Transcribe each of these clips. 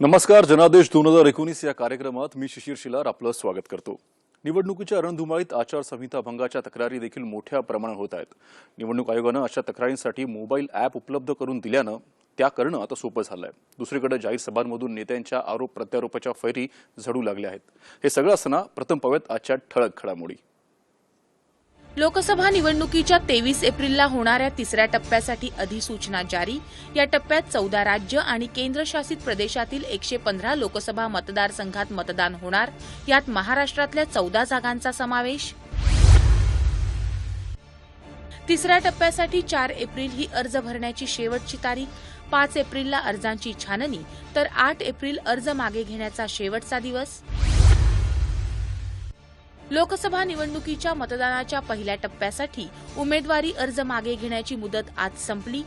नमस्कार जनादेश दोन हजार एकोणीस या कार्यक्रमात मी शिशिर शिलार आपलं स्वागत करतो. निवडणुकीच्या रणधुमाळीत आचारसंहिता भंगाच्या तक्रारी देखील मोठ्या प्रमाणात होत आहेत. निवडणूक आयोगानं अशा तक्रारींसाठी मोबाईल ॲप उपलब्ध करून दिल्यानं त्या करणं आता सोपं झालं आहे दुसरीकडे जाहीर सभांमधून नेत्यांच्या आरोप प्रत्यारोपाच्या फैरी झडू लागल्या आहेत. हे सगळं असताना प्रथम पाहूयात आजच्या ठळक घडामोडी. लोकसभा निवडणुकीच्या तेवीस एप्रिलला होणाऱ्या तिसऱ्या टप्प्यासाठी अधिसूचना जारी. या टप्प्यात चौदा राज्य आणि केंद्रशासित प्रदेशातील एकशे पंधरा लोकसभा मतदारसंघात मतदान होणार. यात महाराष्ट्रातल्या चौदा जागांचा समावेश. तिसऱ्या टप्प्यासाठी चार एप्रिल ही अर्ज भरण्याची शेवटची तारीख. पाच एप्रिलला अर्जांची छाननी तर आठ एप्रिल अर्ज मागे घेण्याचा शेवटचा दिवस. लोकसभा निवडणुकीच्या मतदानाच्या पहिल्या टप्प्यासाठी उमेदवारी अर्ज मागे घेण्याची मुदत आज संपली.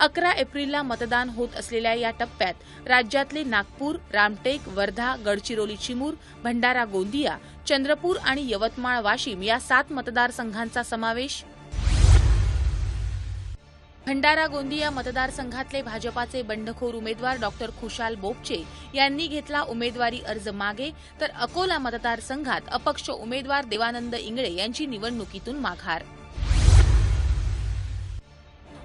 अकरा एप्रिलला मतदान होत असलेल्या या टप्प्यात राज्यातले नागपूर रामटेक वर्धा गडचिरोली चिमूर भंडारा गोंदिया चंद्रपूर आणि यवतमाळ वाशिम या सात मतदारसंघांचा समावेश भंडारा गोंदिया मतदारसंघातले भाजपाचे बंडखोर उमेदवार डॉक्टर खुशाल बोपचे यांनी घेतला उमेदवारी अर्ज मागे तर अकोला मतदारसंघात अपक्ष उमेदवार देवानंद इंगळे यांची निवडणुकीतून माघार.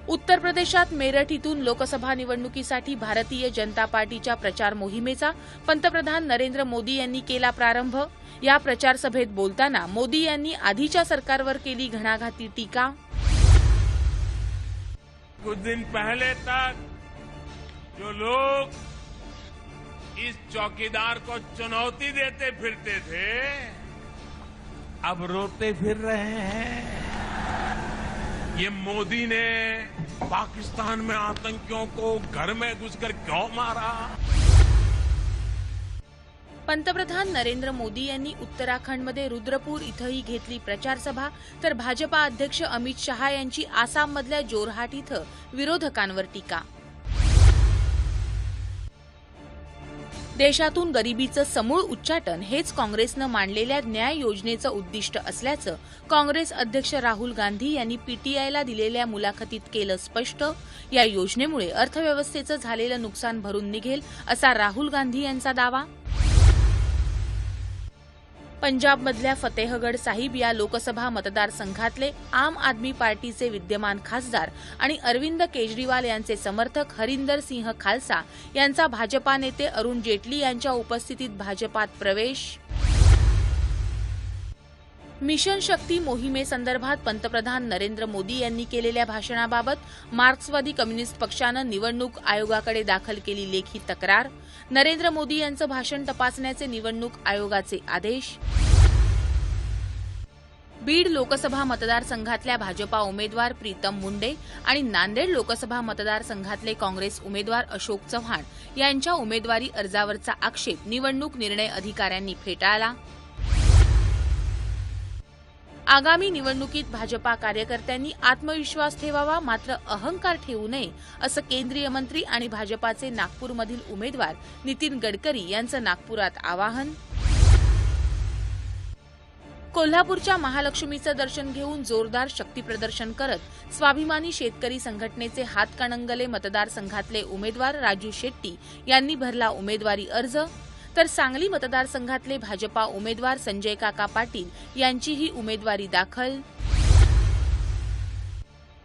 उत्तर प्रदेशात मेरठ इथून लोकसभा निवडणुकीसाठी भारतीय जनता पार्टीच्या प्रचार मोहिमेचा पंतप्रधान नरेंद्र मोदी यांनी केला प्रारंभ. या प्रचार सभेत बोलताना मोदी यांनी आधीच्या सरकारवर केली घणाघाती टीका. कुछ दिन पहले तक जो लोग इस चौकीदार को चुनौती देते फिरते थे, अब रोते फिर रहे हैं। ये मोदी ने पाकिस्तान में आतंकियों को घर में घुसकर क्यों मारा? पंतप्रधान नरेंद्र मोदी यांनी उत्तराखंडमध्ये रुद्रपूर इथंही घेतली प्रचारसभा. तर भाजपा अध्यक्ष अमित शहा यांची आसाममधल्या जोरहाट इथं विरोधकांवर टीका. देशातून गरिबीचं समूळ उच्चाटन हेच काँग्रेसनं मांडलेल्या न्याय योजनेचं उद्दिष्ट असल्याचं काँग्रेस अध्यक्ष राहुल गांधी यांनी पीटीआयला दिलेल्या मुलाखतीत केलं स्पष्ट. या योजनेमुळे अर्थव्यवस्थेचं झालेलं नुकसान भरून निघेल असा राहुल गांधी यांचा दावा. पंजाबमधल्या फतेहगड साहिब या लोकसभा मतदारसंघातले आम आदमी पार्टीचे विद्यमान खासदार आणि अरविंद केजरीवाल यांचे समर्थक हरिंदर सिंह खालसा यांचा भाजपा नेते अरुण जेटली यांच्या उपस्थितीत भाजपात प्रवेश. मिशन शक्ती मोहिमेसंदर्भात पंतप्रधान नरेंद्र मोदी यांनी केलेल्या भाषणाबाबत मार्क्सवादी कम्युनिस्ट पक्षानं निवडणूक आयोगाकडे दाखल केली लेखी तक्रार. नरेंद्र मोदी यांचं भाषण तपासण्याचे निवडणूक आयोगाचे आदेश. बीड लोकसभा मतदारसंघातल्या भाजपा उमेदवार प्रीतम मुंडे आणि नांदेड लोकसभा मतदारसंघातले काँग्रेस उमेदवार अशोक चव्हाण यांच्या उमेदवारी अर्जावरचा आक्षेप निवडणूक निर्णय अधिकाऱ्यांनी फेटाळला. आगामी निवडणुकीत भाजपा कार्यकर्त्यांनी आत्मविश्वास ठेवावा मात्र अहंकार ठेवू नये असं केंद्रीय मंत्री आणि भाजपाचे नागपूरमधील उमेदवार नितीन गडकरी यांचं नागपुरात आवाहन. कोल्हापूरच्या महालक्ष्मीचं दर्शन घेऊन जोरदार शक्तीप्रदर्शन करत स्वाभिमानी शेतकरी संघटनेचे हातकणंगले मतदारसंघातले उमेदवार राजू शेट्टी यांनी भरला उमेदवारी अर्ज. तर सांगली मतदारसंघातले भाजपा उमेदवार संजय काका पाटील यांचीही उमेदवारी दाखल.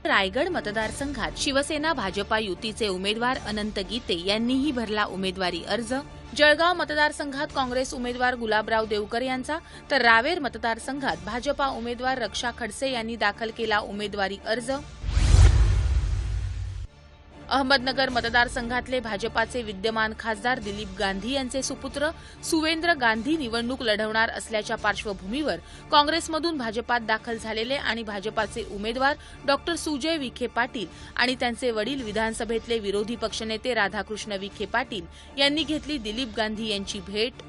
रायगड मतदारसंघात शिवसेना भाजपा युतीचे उमेदवार अनंत गीते यांनीही भरला उमेदवारी अर्ज. जळगाव मतदारसंघात काँग्रेस उमेदवार गुलाबराव देवकर यांचा तर रावेर मतदारसंघात भाजपा उमेदवार रक्षा खडसे यांनी दाखल केला उमेदवारी अर्ज. अहमदनगर मतदारसंघातले भाजपाचे विद्यमान खासदार दिलीप गांधी यांचे सुपुत्र सुवेंद्र गांधी निवडणूक लढवणार असल्याच्या पार्श्वभूमीवर काँग्रेसमधून भाजपात दाखल झालेले आणि भाजपाचे उमेदवार डॉक्टर सुजय विखे पाटील आणि त्यांचे वडील विधानसभेतले विरोधी पक्षनेते राधाकृष्ण विखे पाटील यांनी घेतली दिलीप गांधी यांची भेट.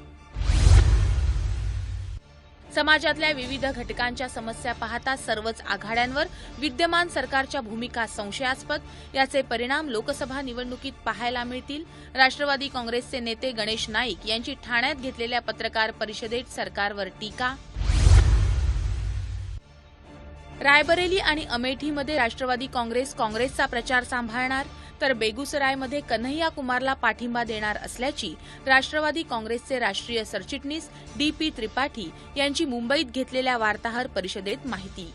समाजातल्या विविध घटकांच्या समस्या पाहता सर्वच आघाड्यांवर विद्यमान सरकारच्या भूमिका संशयास्पद. याचे परिणाम लोकसभा निवडणुकीत पाहायला मिळतील. राष्ट्रवादी काँग्रेसचे नेते गणेश नाईक यांची ठाण्यात घेतलेल्या पत्रकार परिषदेत सरकारवर टीका. रायबरेली आणि अमेठीमध्ये राष्ट्रवादी काँग्रेस काँग्रेसचा प्रचार सांभाळणार. तर बेगुसरायमध्ये कन्हैया कुमारला पाठिंबा देणार असल्याची राष्ट्रवादी काँग्रेसचे राष्ट्रीय सरचिटणीस डी पी त्रिपाठी यांची मुंबईत घेतलेल्या वार्ताहर परिषदेत माहिती.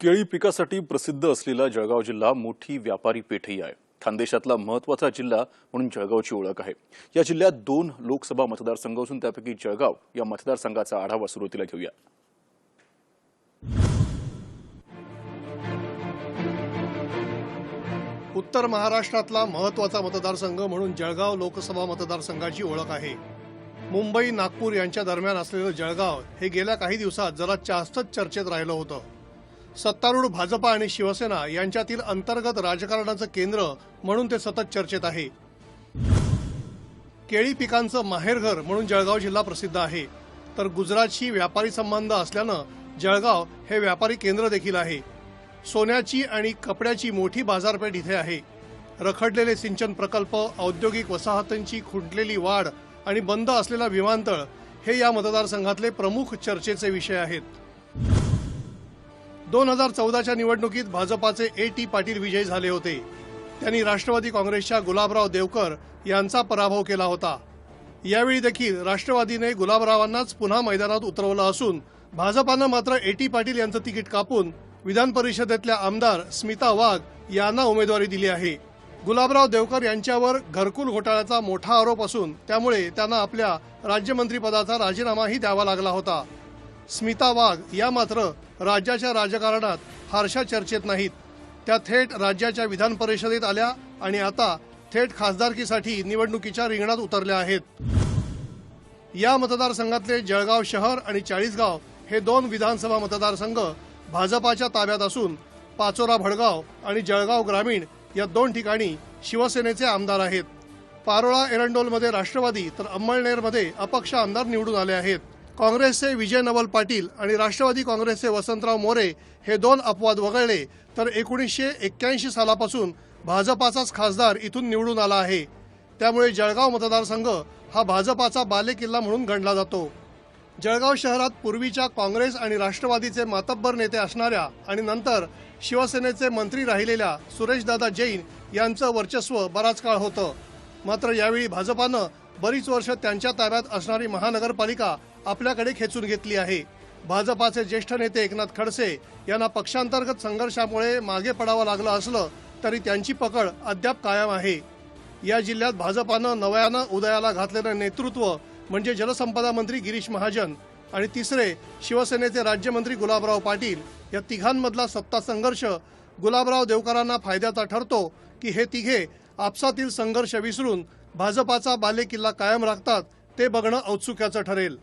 केळी पिकासाठी प्रसिद्ध असलेला जळगाव जिल्हा मोठी व्यापारी पेठही आहे. खानदेशातला महत्त्वाचा जिल्हा म्हणून जळगावची ओळख आहे. या जिल्ह्यात दोन लोकसभा मतदारसंघ असून त्यापैकी जळगाव या मतदारसंघाचा आढावा सुरुवातीला घेऊया. उत्तर महाराष्ट्रातला महत्त्वाचा मतदारसंघ म्हणून जळगाव लोकसभा मतदारसंघाची ओळख आहे. मुंबई नागपूर यांच्या दरम्यान असलेलं जळगाव हे गेल्या काही दिवसात जरा जास्तच चर्चेत राहिलं होतं. सत्तारूढ भाजपा आणि शिवसेना यांच्यातील अंतर्गत राजकारणाचं केंद्र म्हणून ते सतत चर्चेत आहे. केळी पिकांचं माहेरघर म्हणून जळगाव जिल्हा प्रसिद्ध आहे. तर गुजरातशी व्यापारी संबंध असल्यानं जळगाव हे व्यापारी केंद्र देखील आहे. सोन्याची आणि कपड्याची मोठी बाजारपेठ इथे आहे. रखडलेले सिंचन प्रकल्प औद्योगिक वसाहतींची खुंटलेली वाढ आणि बंद असलेला विमानतळ हे या मतदारसंघातले प्रमुख चर्चेचे विषय आहेत. दोन हजार चौदाच्या निवडणुकीत भाजपाचे ए टी पाटील विजयी झाले होते. त्यांनी राष्ट्रवादी काँग्रेसच्या गुलाबराव देवकर यांचा पराभव केला होता. यावेळी देखील राष्ट्रवादीने गुलाबरावांनाच पुन्हा मैदानात उतरवलं असून भाजपानं मात्र ए टी पाटील यांचं तिकीट कापून विधान परिषदेतल्या आमदार स्मिता वाघ यांना उमेदवारी दिली आहे. गुलाबराव देवकर यांच्यावर घरकुल घोटाळ्याचा मोठा आरोप असून त्यामुळे त्यांना आपल्या राज्यमंत्रीपदाचा राजीनामाही द्यावा लागला होता. स्मिता वाघ या मात्र राज्याच्या राजकारणात फारशा चर्चेत नाहीत. त्या थेट राज्याच्या विधान परिषदेत आल्या आणि आता थेट खासदारकीसाठी निवडणुकीच्या रिंगणात उतरल्या आहेत. या मतदारसंघातले जळगाव शहर आणि चाळीसगाव हे दोन विधानसभा मतदारसंघ भाजपाच्या ताब्यात असून पाचोरा भडगाव आणि जळगाव ग्रामीण या दोन ठिकाणी शिवसेनेचे आमदार आहेत. पारोळा एरंडोलमध्ये राष्ट्रवादी तर अंमळनेरमध्ये अपक्ष आमदार निवडून आले आहेत. काँग्रेसचे विजय नवल पाटील आणि राष्ट्रवादी काँग्रेसचे वसंतराव मोरे हे दोन अपवाद वगळले तर एकोणीसशे एक्क्याऐंशी सालापासून भाजपाचाच खासदार इथून निवडून आला आहे. त्यामुळे जळगाव मतदारसंघ हा भाजपाचा बालेकिल्ला म्हणून गणला जातो. जळगाव शहरात पूर्वीच्या काँग्रेस आणि राष्ट्रवादीचे मातब्बर नेते असणाऱ्या आणि नंतर शिवसेनेचे मंत्री राहिलेल्या सुरेशदादा जैन यांचं वर्चस्व बराच काळ होतं. मात्र यावेळी भाजपानं बरीच वर्ष त्यांच्या ताब्यात असणारी महानगरपालिका आपल्याकडे खेचून घेतली आहे. भाजपाचे ज्येष्ठ नेते एकनाथ खडसे यांना पक्षांतर्गत संघर्षामुळे मागे पडावं लागलं असलं तरी त्यांची पकड अद्याप कायम आहे. या जिल्ह्यात भाजपानं नव्यानं उदयाला घातलेलं नेतृत्व म्हणजे जलसंपदा मंत्री गिरीश महाजन आणि तिसरे शिवसेनेचे राज्यमंत्री गुलाबराव पाटील या तिघांमधला सत्ता संघर्ष गुलाबराव देवकरांना फायद्याचा ठरतो की हे तिघे आपसातील संघर्ष विसरून भाजपाचा बालेकिल्ला कायम राखतात ते बघणं औत्सुक्याचं ठरेल.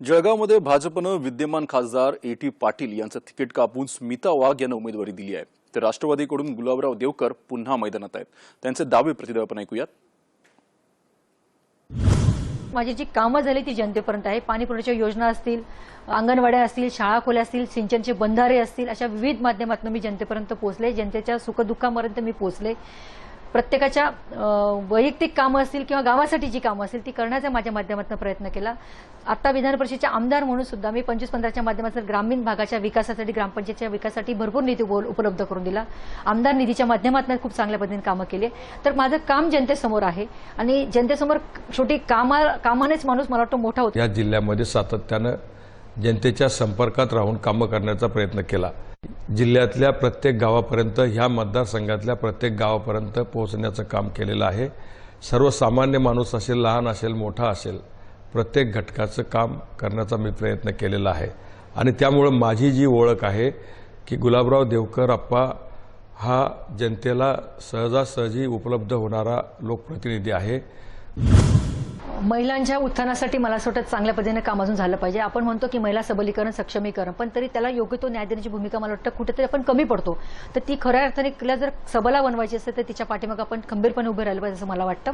जळगावमध्ये भाजपनं विद्यमान खासदार ए टी पाटील यांचं तिकीट कापून स्मिता वाघ यांना उमेदवारी दिली आहे. तर राष्ट्रवादीकडून गुलाबराव देवकर पुन्हा मैदानात आहेत. त्यांचे दावे प्रतिदावे आपण ऐकूयात. माझी जी कामं झाली ती जनतेपर्यंत आहे. पाणी पुरवठ्याच्या योजना असतील अंगणवाड्या असतील शाळा खोल्या असतील सिंचनचे बंधारे असतील अशा विविध माध्यमातून मी जनतेपर्यंत पोहोचले. जनतेच्या सुखदुःखापर्यंत मी पोहोचले. प्रत्येकाच्या वैयक्तिक कामं असतील किंवा गावासाठी जी कामं असतील ती करण्याचा माझ्या माध्यमातून प्रयत्न केला. आता विधान परिषदेच्या आमदार म्हणून सुद्धा मी पंचवीस पंधराच्या माध्यमातून ग्रामीण भागाच्या विकासासाठी ग्रामपंचायतच्या विकासासाठी भरपूर निधी उपलब्ध करून दिला. आमदार निधीच्या माध्यमातून खूप चांगल्या पद्धतीने कामं केली तर माझं काम जनतेसमोर आहे आणि जनतेसमोर शेवटी कामा कामानेच माणूस मला वाटतं मोठा होतो. या जिल्ह्यामध्ये सातत्यानं जनतेच्या संपर्कात राहून कामं करण्याचा प्रयत्न केला. जिल्ह्यातल्या प्रत्येक गावापर्यंत ह्या मतदारसंघातल्या प्रत्येक गावापर्यंत पोहोचण्याचं काम केलेलं आहे. सर्वसामान्य माणूस असेल लहान असेल मोठा असेल प्रत्येक घटकाचं काम करण्याचा मी प्रयत्न केलेला आहे. आणि त्यामुळं माझी जी ओळख आहे की गुलाबराव देवकर अप्पा हा जनतेला सहजासहजी उपलब्ध होणारा लोकप्रतिनिधी आहे. महिलांच्या उत्थानासाठी मला असं वाटतं चांगल्या पद्धतीने काम अजून झालं पाहिजे. आपण म्हणतो की महिला सबलीकरण सक्षमीकरण पण तरी त्याला योग्य तो न्याय देण्याची भूमिका मला वाटतं कुठेतरी आपण कमी पडतो. तर ती खऱ्या अर्थाने तिला जर सबला बनवायची असेल तर तिच्या पाठीमागे आपण खंबीरपणे उभे राहिलं पाहिजे असं मला वाटतं.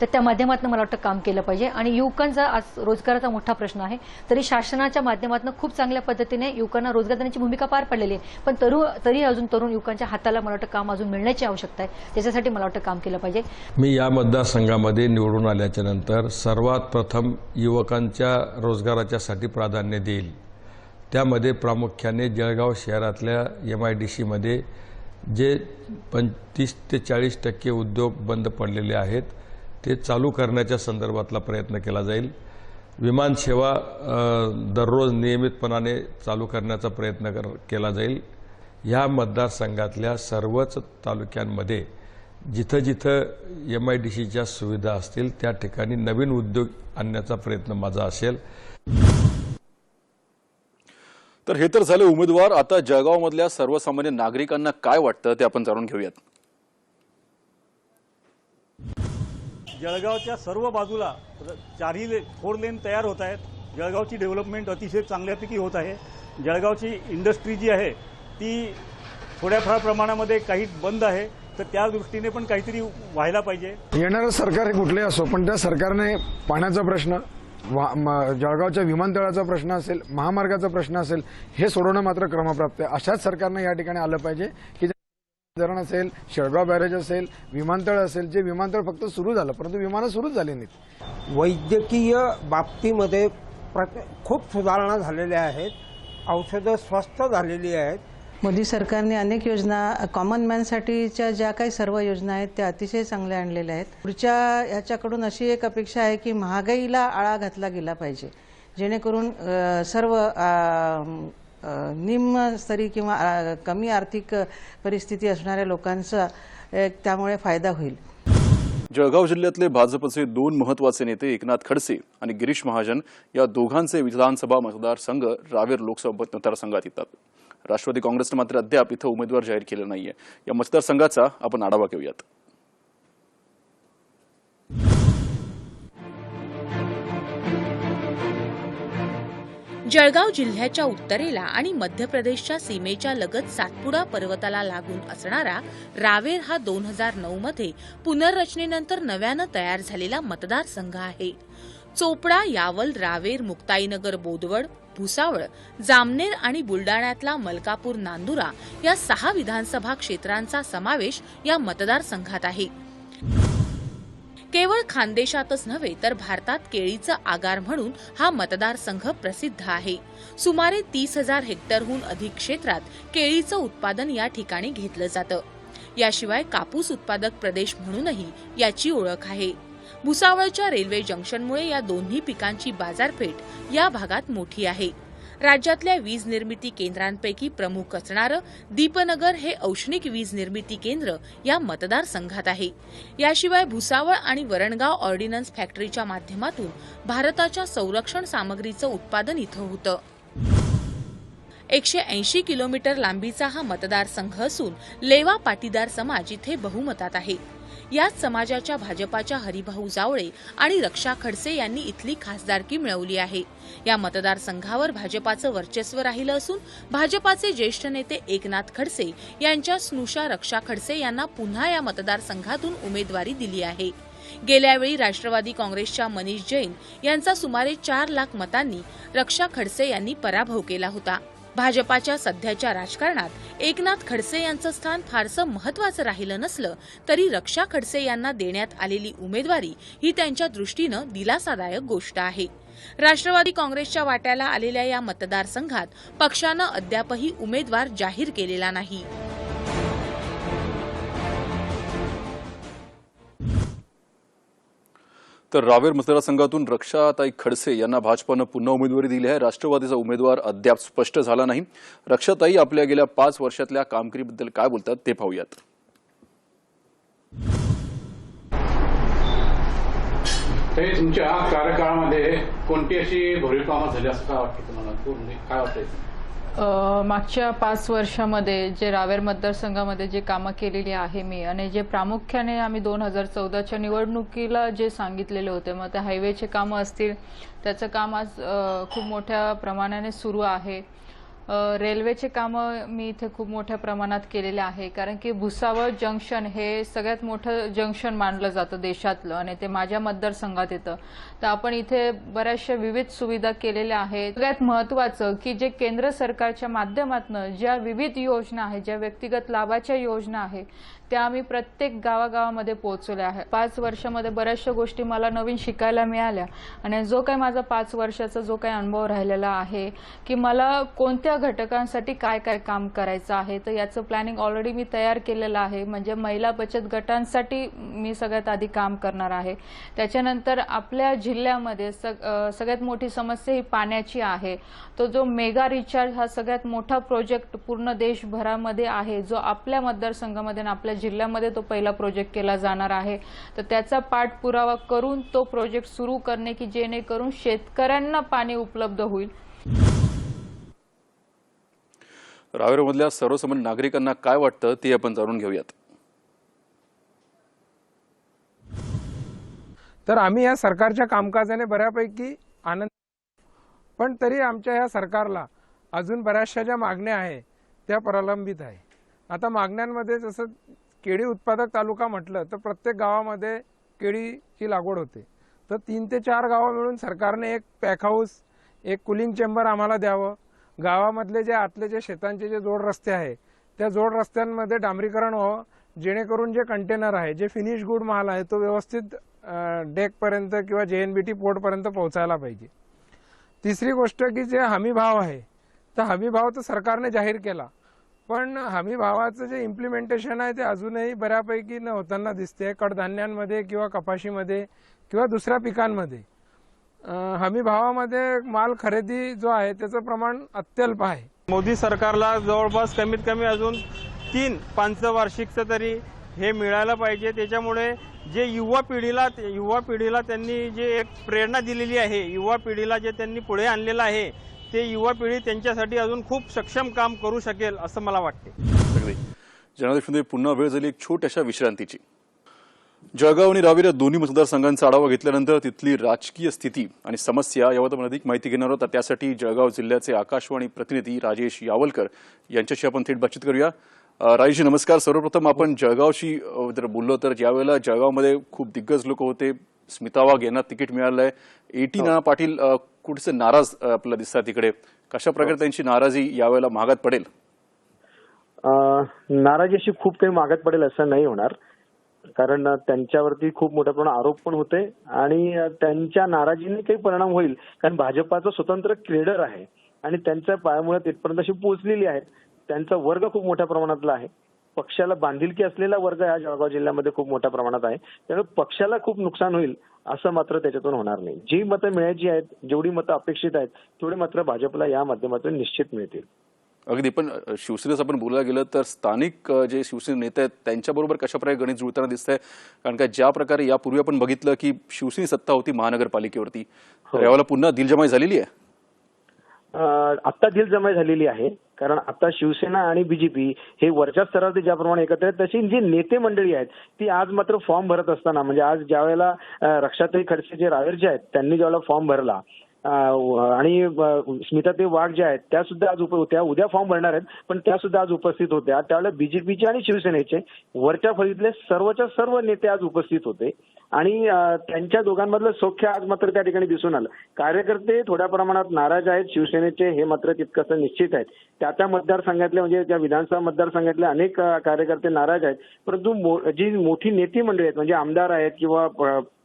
तर त्या माध्यमातून मला वाटतं काम केलं पाहिजे. आणि युवकांचा आज रोजगाराचा मोठा प्रश्न आहे. तरी शासनाच्या माध्यमातून खूप चांगल्या पद्धतीने युवकांना रोजगार देण्याची भूमिका पार पडलेली आहे. पण तरू तरी अजून तरुण युवकांच्या हाताला मला वाटतं काम अजून मिळण्याची आवश्यकता आहे. त्याच्यासाठी मला वाटतं काम केलं पाहिजे. मी या मतदारसंघामध्ये निवडून आल्याच्यानंतर सर्वात प्रथम युवकांच्या रोजगाराच्यासाठी प्राधान्य देईल. त्यामध्ये प्रामुख्याने जळगाव शहरातल्या एम आय डी सीमध्ये जे पंचतीस ते चाळीस टक्के उद्योग बंद पडलेले आहेत ते चालू करण्याच्या संदर्भातला प्रयत्न केला जाईल. विमानसेवा दररोज नियमितपणाने चालू करण्याचा प्रयत्न कर केला जाईल. ह्या मतदारसंघातल्या सर्वच तालुक्यांमध्ये जिथं जिथं एम आय डी सीच्या सुविधा असतील त्या ठिकाणी नवीन उद्योग आणण्याचा प्रयत्न माझा असेल. तर हे तर झाले उमेदवार. आता जळगावमधल्या सर्वसामान्य नागरिकांना काय वाटतं ते आपण जाणून घेऊयात. जळगावच्या सर्व बाजूला चारही ले फोर लेन तयार होत आहेत. जळगावची डेव्हलपमेंट अतिशय चांगल्यापैकी होत आहे. जळगावची इंडस्ट्री जी आहे ती थोड्याफार प्रमाणामध्ये काही बंद आहे. तर त्या दृष्टीने पण काहीतरी व्हायला पाहिजे. येणारं सरकार हे कुठलेही असो पण त्या सरकारने पाण्याचा प्रश्न वा- म- जळगावच्या विमानतळाचा प्रश्न असेल महामार्गाचा प्रश्न असेल हे सोडवणं मात्र क्रमप्राप्त आहे. अशाच सरकारनं या ठिकाणी आलं पाहिजे की जे धरण असेल शेळगाव बॅरेज असेल विमानतळ असेल जे विमानतळ फक्त सुरू झालं परंतु विमानं सुरूच झाली नाहीत. वैद्यकीय बाबतीमध्ये प्रत खूप सुधारणा झालेल्या आहेत. औषधं स्वस्त झालेली आहेत. मोदी सरकारने अनेक योजना कॉमन मॅनसाठीच्या ज्या काही सर्व योजना आहेत त्या अतिशय चांगल्या आणलेल्या आहेत. पुढच्या याच्याकडून अशी एक अपेक्षा आहे की महागाईला आळा घातला गेला पाहिजे. जेणेकरून सर्व निम्नस्तरी निम्न स्तरी किंवा कमी आर्थिक परिस्थिती असणाऱ्या लोकांचा एक त्यामुळे फायदा होईल. जळगाव जिल्ह्यातले भाजपचे दोन महत्त्वाचे नेते एकनाथ खडसे आणि गिरीश महाजन या दोघांचे विधानसभा मतदारसंघ रावेर लोकसभा मतदारसंघात येतात. राष्ट्रवादी काँग्रेसनं मात्र अद्याप इथं उमेदवार जाहीर केले नाहीये. या मतदारसंघाचा आपण आढावा घेऊयात. जळगाव जिल्ह्याच्या उत्तरेला आणि मध्य प्रदेशच्या सीमेच्या लगत सातपुडा पर्वताला लागून असणारा रावेर हा दोन हजार नऊ मध्ये पुनर्रचनेनंतर नव्यानं तयार झालेला मतदारसंघ आहे. चोपडा यावल रावेर मुक्ताईनगर बोदवड भुसावळ जामनेर आणि बुलडाण्यातला मलकापूर नांदुरा या सहा विधानसभा क्षेत्रांचा समावेश या मतदारसंघात आहे. केवळ खानदेशातच नव्हे तर भारतात केळीचं आगार म्हणून हा मतदारसंघ प्रसिद्ध आहे. सुमारे तीस हजार हेक्टरहून अधिक क्षेत्रात केळीचं उत्पादन या ठिकाणी घेतलं जातं. याशिवाय कापूस उत्पादक प्रदेश म्हणूनही याची ओळख आहे. भुसावळच्या रेल्वे जंक्शनमुळे या दोन्ही पिकांची बाजारपेठ या भागात मोठी आहे. राज्यातल्या वीज निर्मिती केंद्रांपैकी प्रमुख असणारं दीपनगर हे औष्णिक वीज निर्मिती केंद्र या मतदारसंघात आहे. याशिवाय भुसावळ आणि वरणगाव ऑर्डिनन्स फॅक्टरीच्या माध्यमातून भारताच्या संरक्षण सामग्रीचं उत्पादन इथं होतं. एकशे ऐंशी किलोमीटर लांबीचा हा मतदारसंघ असून लेवा पाटीदार समाज इथे बहुमतात आहे. याच समाजाच्या भाजपाच्या हरिभाऊ जावळे आणि रक्षा खडसे यांनी इथली खासदारकी मिळवली आहे. या मतदारसंघावर भाजपाचं वर्चस्व राहिलं असून भाजपाचे ज्येष्ठ नेते एकनाथ खडसे यांच्या स्नुषा रक्षा खडसे यांना पुन्हा या मतदारसंघातून उमेदवारी दिली आहे. गेल्यावेळी राष्ट्रवादी काँग्रेसच्या मनीष जैन यांचा सुमारे चार लाख मतांनी रक्षा खडसे यांनी पराभव केला होता. भाजपाच्या सध्याच्या राजकारणात एकनाथ खडसे यांचं स्थान फारसं महत्वाचं राहिलं नसलं तरी रक्षा खडसे यांना देण्यात आलेली उमेदवारी ही त्यांच्या दृष्टीनं दिलासादायक गोष्ट आहे. राष्ट्रवादी काँग्रेसच्या वाट्याला आलेल्या या मतदारसंघात पक्षानं अद्यापही उमेदवार जाहीर केलेला नाही. तर रावेर मतदारसंघातून रक्षाताई खडसे यांना भाजपानं पुन्हा उमेदवारी दिली आहे. राष्ट्रवादीचा उमेदवार अद्याप स्पष्ट झाला नाही. रक्षाताई आपल्या गेल्या पाच वर्षातल्या कामगिरीबद्दल काय बोलतात ते पाहूयात. तुमच्या कार्यकाळामध्ये कोणती अशी भरीव कामं झाली असं काय वाटतं तुम्हाला? म्हणजे काय वाटतंय? मागच्या पाच वर्षामध्ये जे रावेर मतदारसंघामध्ये जे कामं केलेली आहे मी आणि जे प्रामुख्याने आम्ही दोन हजार चौदाच्या निवडणुकीला जे सांगितलेले होते मग ते हायवेचे कामं असतील त्याचं काम आज खूप मोठ्या प्रमाणाने सुरू आहे. रेल्वेचे कामं मी इथे खूप मोठ्या प्रमाणात केलेले आहे. कारण की भुसावळ जंक्शन हे सगळ्यात मोठं जंक्शन मानलं जातं देशातलं आणि ते माझ्या मतदारसंघात येतं. तर आपण इथे बऱ्याचशा विविध सुविधा केलेल्या आहेत. सगळ्यात महत्त्वाचं की जे केंद्र सरकारच्या माध्यमातून ज्या विविध योजना आहेत ज्या व्यक्तिगत लाभाच्या योजना आहेत त्या आम्ही प्रत्येक गावागावामध्ये पोहोचवल्या आहे पाच वर्षामध्ये बऱ्याचशा गोष्टी मला नवीन शिकायला मिळाल्या आणि जो काही माझा पाच वर्षाचा जो काही अनुभव राहिलेला आहे की मला कोणत्या घटकांसाठी काय काय काम करायचं आहे? तर याचं प्लॅनिंग ऑलरेडी मी तयार केलेलं आहे. म्हणजे महिला बचत गटांसाठी मी सगळ्यात आधी काम करणार आहे. त्याच्यानंतर आपल्या जिल्ह्यामध्ये सग सगळ्यात मोठी समस्या ही पाण्याची आहे. तो जो मेगा रिचार्ज हा सगळ्यात मोठा प्रोजेक्ट पूर्ण देशभरामध्ये आहे जो आपल्या मतदारसंघामध्ये आणि आपल्या जिल्ह्यामध्ये तो पहिला प्रोजेक्ट केला जाणार आहे. तर त्याचा पाठपुरावा करून तो प्रोजेक्ट सुरू करणे की जेणेकरून शेतकऱ्यांना पाणी उपलब्ध होईल. रावेरमधल्या सर्वसामान्य नागरिकांना काय वाटतं ते आपण जाणून घेऊयात. तर आम्ही या सरकारच्या कामकाजाने बऱ्यापैकी आनंद पण तरी आमच्या या सरकारला अजून बऱ्याचशा ज्या मागण्या आहे त्या प्रलंबित आहे. आता मागण्यांमध्ये जसं केळी उत्पादक तालुका म्हटलं तर प्रत्येक गावामध्ये केळीची लागवड होते. तर तीन ते चार गावं मिळून सरकारने एक पॅक हाऊस एक कुलिंग चेंबर आम्हाला द्यावं. गावामधले जे आतले जे शेतांचे जे जोड रस्ते आहे त्या जोड रस्त्यांमध्ये डांबरीकरण व्हावं जेणेकरून जे कंटेनर आहे जे फिनिश गुड माल आहे तो व्यवस्थित डेकपर्यंत किंवा जे एन बी टी पोर्टपर्यंत पोहोचायला पाहिजे. तिसरी गोष्ट की जे हमी भाव आहे तर हमी भाव तर सरकारने जाहीर केला पण हमी भावाचं जे इम्प्लिमेंटेशन आहे ते अजूनही बऱ्यापैकी न होताना दिसते कडधान्यांमध्ये किंवा कपाशीमध्ये किंवा दुसऱ्या पिकांमध्ये. हमी भावामध्ये माल खरेदी जो आहे त्याचं प्रमाण अत्यल्प आहे. मोदी सरकारला जवळपास कमीत कमी अजून तीन पंचवार्षिकचं तरी हे मिळायला पाहिजे. त्याच्यामुळे जे युवा पिढीला युवा पिढीला त्यांनी जे एक प्रेरणा दिलेली आहे युवा पिढीला जे त्यांनी पुढे आणलेलं आहे ते युवा पिढी त्यांच्यासाठी अजून खूप सक्षम काम करू शकेल असं मला वाटते. जनादेशमध्ये पुन्हा वेळ झाली एक छोट्याशा विश्रांतीची. जळगाव आणि रावेर या दोन्ही मतदारसंघांचा आढावा घेतल्यानंतर तिथली राजकीय स्थिती आणि समस्या यावर आपण अधिक माहिती घेणार आहोत. त्यासाठी जळगाव जिल्ह्याचे आकाशवाणी प्रतिनिधी राजेश यावलकर यांच्याशी आपण थेट बातचीत करूया. राजेशजी नमस्कार. सर्वप्रथम आपण जळगावशी जर बोललो तर ज्यावेळेला जळगावमध्ये खूप दिग्गज लोक होते स्मिता वाघ यांना तिकीट मिळालंय. एटी नाना पाटील अ, कुठचे नाराज आपल्याला दिसतात तिकडे? कशा प्रकारे त्यांची नाराजी यावेळेला महागात पडेल? नाराजी अशी खूप काही मागत पडेल असं नाही होणार. कारण त्यांच्यावरती खूप मोठ्या प्रमाणात आरोप पण होते आणि त्यांच्या नाराजीने काही परिणाम होईल. कारण भाजपाचं स्वतंत्र क्रेडर आहे आणि त्यांच्या पायामुळे तिथपर्यंत अशी पोहोचलेली आहेत त्यांचा वर्ग खूप मोठ्या प्रमाणातला आहे. पक्षाला बांधिलकी असलेला वर्ग या जळगाव जिल्ह्यामध्ये खूप मोठ्या प्रमाणात आहे. त्यामुळे पक्षाला खूप नुकसान होईल असं मात्र त्याच्यातून होणार नाही. जी मतं मिळायची आहेत जेवढी मतं अपेक्षित आहेत तेवढी मात्र भाजपला या माध्यमातून निश्चित मिळतील. अगदी पण शिवसेनेचं आपण बोलायला गेलं तर स्थानिक जे शिवसेने नेते आहेत त्यांच्याबरोबर कशा प्रकारे गणित जुळताना दिसतंय? कारण का ज्या प्रकारे यापूर्वी आपण बघितलं की शिवसेने सत्ता होती महानगरपालिकेवरती. तर यावेळेला पुन्हा दिलजमाई झालेली आहे? आता दिल जमाई झालेली आहे. कारण आता शिवसेना आणि बीजेपी हे वरच्या स्तरावरती ज्याप्रमाणे एकत्र आहेत तशी जी नेते मंडळी आहेत ती आज मात्र फॉर्म भरत असताना म्हणजे आज ज्या वेळेला रक्षाताई खडसे जे रावेरचे आहेत त्यांनी ज्यावेळेला फॉर्म भरला आणि स्मिता ते वाघ ज्या आहेत त्या सुद्धा आज उप त्या उद्या फॉर्म भरणार आहेत पण त्या सुद्धा आज उपस्थित होत्या. त्यावेळेला बीजेपीचे आणि शिवसेनेचे वरच्या फळीतले सर्वच्या सर्व नेते आज उपस्थित होते. आणि त्यांच्या दोघांमधलं सौख्य आज मात्र त्या ठिकाणी दिसून आलं. कार्यकर्ते थोड्या प्रमाणात नाराज आहेत. शिवसेनेचे हे मात्र तितकंसं निश्चित आहेत. त्या त्या मतदारसंघातले म्हणजे त्या विधानसभा मतदारसंघातले अनेक कार्यकर्ते नाराज आहेत. परंतु मो- जी मोठी नेते मंडळी आहेत म्हणजे आमदार आहेत किंवा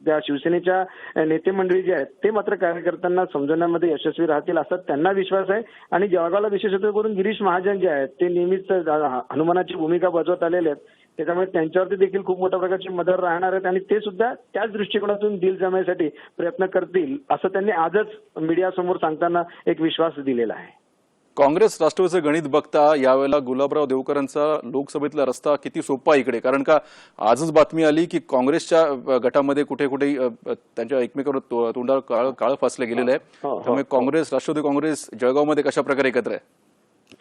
त्या शिवसेनेच्या नेते मंडळी जे आहेत ते मात्र कार्यकर्त्यांना समजवण्यामध्ये यशस्वी राहतील असा त्यांना विश्वास आहे. आणि जळगावला विशेषत्व करून गिरीश महाजन जे आहेत ते नेहमीच हनुमानाची भूमिका बजावत आलेले आहेत. त्याच्यामुळे त्यांच्यावरती देखील खूप मोठ्या प्रकारची मदत राहणार आहेत आणि ते सुद्धा त्याच दृष्टिकोनातून दिल जमायसाठी प्रयत्न करतील असं त्यांनी आजच मीडियासमोर सांगताना एक विश्वास दिलेला आहे. काँग्रेस राष्ट्रवादीचं गणित बघता यावेळेला गुलाबराव देवकरांचा लोकसभेतला रस्ता किती सोपा आहे इकडे? कारण का आजच बातमी आली की काँग्रेसच्या गटामध्ये कुठे कुठे त्यांच्या एकमेकांवर तोंडावर काळ काळ फासलं गेलेलं आहे. हो, त्यामुळे काँग्रेस राष्ट्रवादी काँग्रेस जळगावमध्ये कशा प्रकारे एकत्र आहे?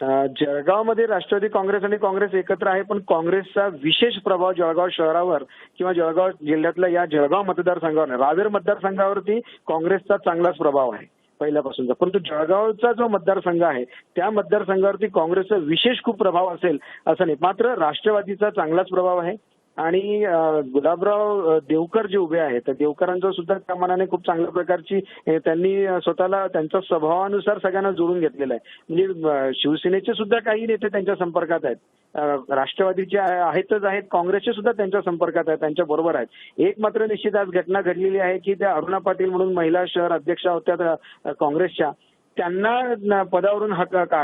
जळगावमध्ये राष्ट्रवादी काँग्रेस आणि काँग्रेस एकत्र आहे पण काँग्रेसचा विशेष प्रभाव जळगाव शहरावर किंवा जळगाव जिल्ह्यातल्या या जळगाव मतदारसंघावर रावेर मतदारसंघावरती काँग्रेसचा चांगलाच प्रभाव आहे पहिल्यापासूनचा. परंतु जळगावचा जो मतदारसंघ आहे त्या मतदारसंघावरती काँग्रेसचा विशेष खूप प्रभाव असेल असं नाही. मात्र राष्ट्रवादीचा चांगलाच प्रभाव आहे. आणि गुलाबराव देवकर जे उभे आहेत तर देवकरांचं सुद्धा त्या मनाने खूप चांगल्या प्रकारची त्यांनी स्वतःला त्यांच्या स्वभावानुसार सगळ्यांना जोडून घेतलेलं आहे. म्हणजे शिवसेनेचे सुद्धा काही नेते त्यांच्या संपर्कात आहेत. राष्ट्रवादीचे आहेतच आहेत काँग्रेसचे सुद्धा त्यांच्या संपर्कात आहेत त्यांच्या बरोबर आहेत. एक मात्र निश्चित आज घटना घडलेली आहे की त्या अरुणा पाटील म्हणून महिला शहर अध्यक्षा होत्या काँग्रेसच्या. त्यांना पदावरून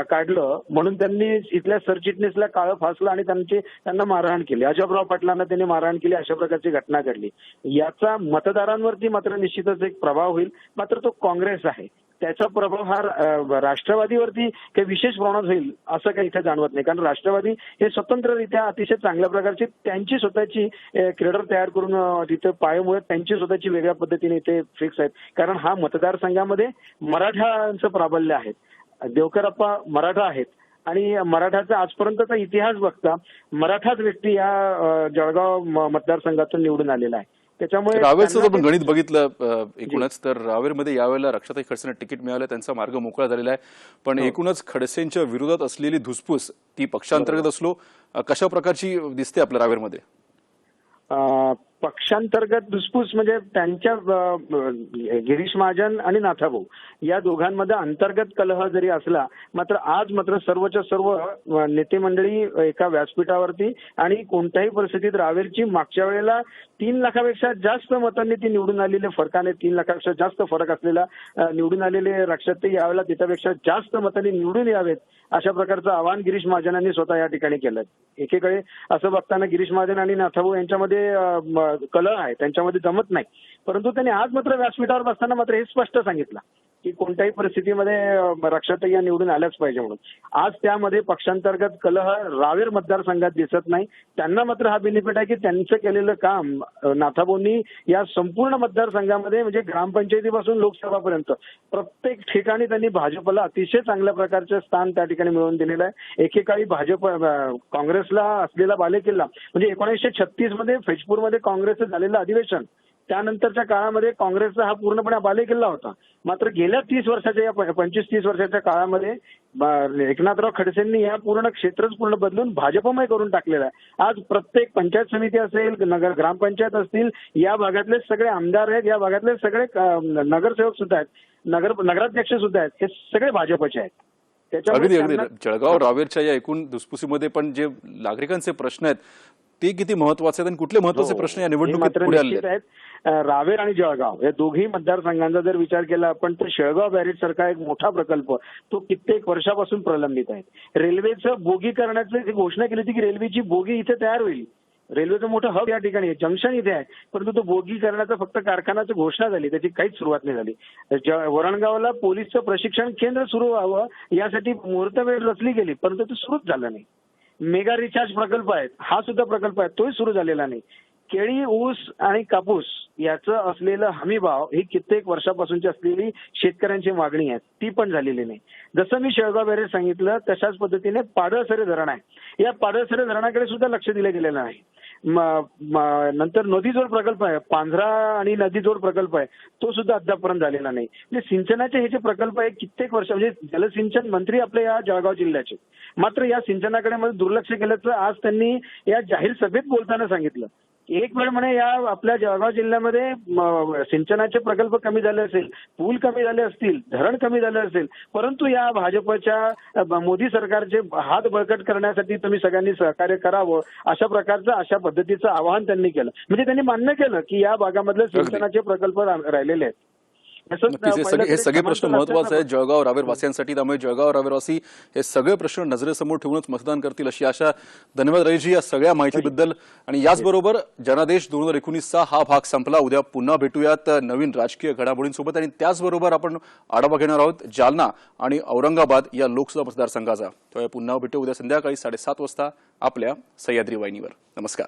काढलं म्हणून त्यांनी इथल्या सरचिटणीसला काळं फासलं आणि त्यांची त्यांना मारहाण केली. अजबराव पाटलांना त्यांनी मारहाण केली अशा प्रकारची घटना घडली. याचा मतदारांवरती मात्र निश्चितच एक प्रभाव होईल. मात्र तो काँग्रेस आहे. त्याचा प्रभाव हा राष्ट्रवादीवरती काही विशेष प्रमाणात होईल असं काही इथे जाणवत नाही. कारण राष्ट्रवादी हे स्वतंत्ररित्या अतिशय चांगल्या प्रकारची त्यांची स्वतःची क्रेडर तयार करून तिथे पायामुळे त्यांची स्वतःची वेगळ्या पद्धतीने इथे फिक्स आहेत. कारण हा मतदारसंघामध्ये मराठांचं प्राबल्य आहे. देवकरप्पा मराठा आहेत. आणि मराठाचा आजपर्यंतचा इतिहास बघता मराठाच व्यक्ती या जळगाव म- मतदारसंघातून निवडून आलेला आहे. त्याच्यामुळे रावेरचं आपण गणित बघितलं एकूणच तर रावेरमध्ये यावेळेला रक्षाताई खडसेंना तिकीट मिळालं त्यांचा मार्ग मोकळा झालेला आहे. पण हो. एकूणच खडसेंच्या विरोधात असलेली धुसफूस ती पक्षांतर्गत असलो कशा प्रकारची दिसते आपल्या रावेरमध्ये? पक्षांतर्गत धुसफूस म्हणजे त्यांच्या गिरीश महाजन आणि नाथाभाऊ या दोघांमध्ये अंतर्गत कलह जरी असला मात्र आज मात्र सर्वच्या सर्व नेते मंडळी एका व्यासपीठावरती आणि कोणत्याही परिस्थितीत रावेरची मागच्या वेळेला तीन लाखापेक्षा जास्त मतांनी ती निवडून आलेले फरकाने तीन लाखापेक्षा जास्त फरक असलेला निवडून आलेले रक्षात यावेळेला त्याच्यापेक्षा जास्त मतांनी निवडून यावेत अशा प्रकारचं आवाहन गिरीश महाजनांनी स्वतः या ठिकाणी केलं एकीकडे असं बघताना गिरीश महाजन आणि नाथाभाऊ यांच्यामध्ये कलह आहे त्यांच्यामध्ये जमत नाही. परंतु त्यांनी आज मात्र व्यासपीठावर बसताना मात्र हे स्पष्ट सांगितलं की कोणत्याही परिस्थितीमध्ये अ, रक्षाताई या निवडून आल्याच पाहिजे म्हणून. आज त्यामध्ये पक्षांतर्गत कलह रावेर मतदारसंघात दिसत नाही. त्यांना मात्र हा बेनिफिट आहे की त्यांचं केलेलं काम नाथाबोंनी या संपूर्ण मतदारसंघामध्ये म्हणजे ग्रामपंचायतीपासून लोकसभापर्यंत प्रत्येक ठिकाणी त्यांनी भाजपला अतिशय चांगल्या प्रकारचे स्थान त्या ठिकाणी मिळवून दिलेलं आहे. एकेकाळी भाजप काँग्रेसला असलेला बालेकिल्ला म्हणजे एकोणीसशे छत्तीसमध्ये फैजपूरमध्ये काँग्रेसचं झालेलं अधिवेशन त्यानंतरच्या काळामध्ये काँग्रेसचा हा पूर्णपणे बालेकिल्ला होता. मात्र गेल्या तीस वर्षाच्या या पंचवीस तीस वर्षाच्या काळामध्ये एकनाथराव खडसेंनी या पूर्ण क्षेत्रच पूर्ण बदलून भाजपमय करून टाकलेलं आहे. आज प्रत्येक पंचायत समिती असेल नगर ग्रामपंचायत असतील या भागातले सगळे आमदार आहेत या भागातले सगळे नगरसेवक सुद्धा आहेत नगर नगराध्यक्ष सुद्धा आहेत हे सगळे भाजपचे आहेत. अगदी अगदी. जळगाव रावेरच्या या एकूण धुसफुसीमध्ये पण जे नागरिकांचे प्रश्न आहेत ते किती महत्त्वाचे आहेत आणि कुठले महत्त्वाचे हो. प्रश्न या निवडणुकीत रावेर आणि जळगाव या दोघी मतदारसंघांचा जर विचार केला आपण तर शेळगाव बॅरेज सारखा एक मोठा प्रकल्प तो कित्येक वर्षापासून प्रलंबित आहे. रेल्वेचं बोगी करण्याची घोषणा केली होती की रेल्वेची बोगी इथे तयार होईल. रेल्वेचं मोठं हब या ठिकाणी आहे जंक्शन इथे आहे परंतु तो बोगी करण्याचा फक्त कारखानाची घोषणा झाली त्याची काहीच सुरुवात नाही झाली. ज- वरणगावला पोलीसचं प्रशिक्षण केंद्र सुरू व्हावं यासाठी मुहूर्तवेळ रचली गेली परंतु ते सुरूच झालं नाही. मेगा रिचार्ज प्रकल्प आहे हा सुद्धा प्रकल्प आहे. तोही सुरू झालेला नाही. केळी ऊस आणि कापूस याचं असलेलं हमीभाव ही कित्येक वर्षापासूनची असलेली शेतकऱ्यांची मागणी आहे. ती पण झालेली नाही. जसं मी शेळगाव बेरे सांगितलं तशाच पद्धतीने पाडळसरे धरण आहे. या पाडळसरे धरणाकडे सुद्धा लक्ष दिलं गेलेलं नाही. नंतर नदीजोड प्रकल्प आहे. पांझरा आणि नदीजोड प्रकल्प आहे. तो सुद्धा अद्यापर्यंत झालेला नाही. म्हणजे सिंचनाचे हे जे प्रकल्प आहे कित्येक वर्ष म्हणजे जलसिंचन मंत्री आपले या जळगाव जिल्ह्याचे. मात्र या सिंचनाकडे मध्ये दुर्लक्ष केल्याचं आज त्यांनी या जाहीर सभेत बोलताना सांगितलं. एक वेळ म्हणे या आपल्या जळगाव जिल्ह्यामध्ये सिंचनाचे प्रकल्प कमी झाले असेल पूल कमी झाले असतील धरण कमी झाले असेल परंतु या भाजपच्या मोदी सरकारचे हात बळकट करण्यासाठी तुम्ही सगळ्यांनी सहकार्य करावं अशा प्रकारचं अशा पद्धतीचं आवाहन त्यांनी केलं. म्हणजे त्यांनी मान्य केलं की या भागामधले सिंचनाचे प्रकल्प राहिलेले आहेत. हे सगळे हे प्रश्न महत्त्वाचे आहेत. जळगाव रावेर वासियांसाठी त्यामुळे जळगाव रावेरवासी हे सगळे प्रश्न नजरेसमोर ठेवूनच मतदान करतील अशी आशा. धन्यवाद रईजी या सगळ्या माहितीबद्दल. आणि याचबरोबर जनादेश दोन हजार एकोणीसचा हा भाग संपला. उद्या पुन्हा भेटूयात नवीन राजकीय घडामोडींसोबत. आणि त्याचबरोबर आपण आढावा घेणार आहोत जालना आणि औरंगाबाद या लोकसभा मतदारसंघाचा. त्यामुळे पुन्हा भेटू. उद्या संध्याकाळी साडेसात वाजता आपल्या सह्याद्री वाहिनीवर. नमस्कार.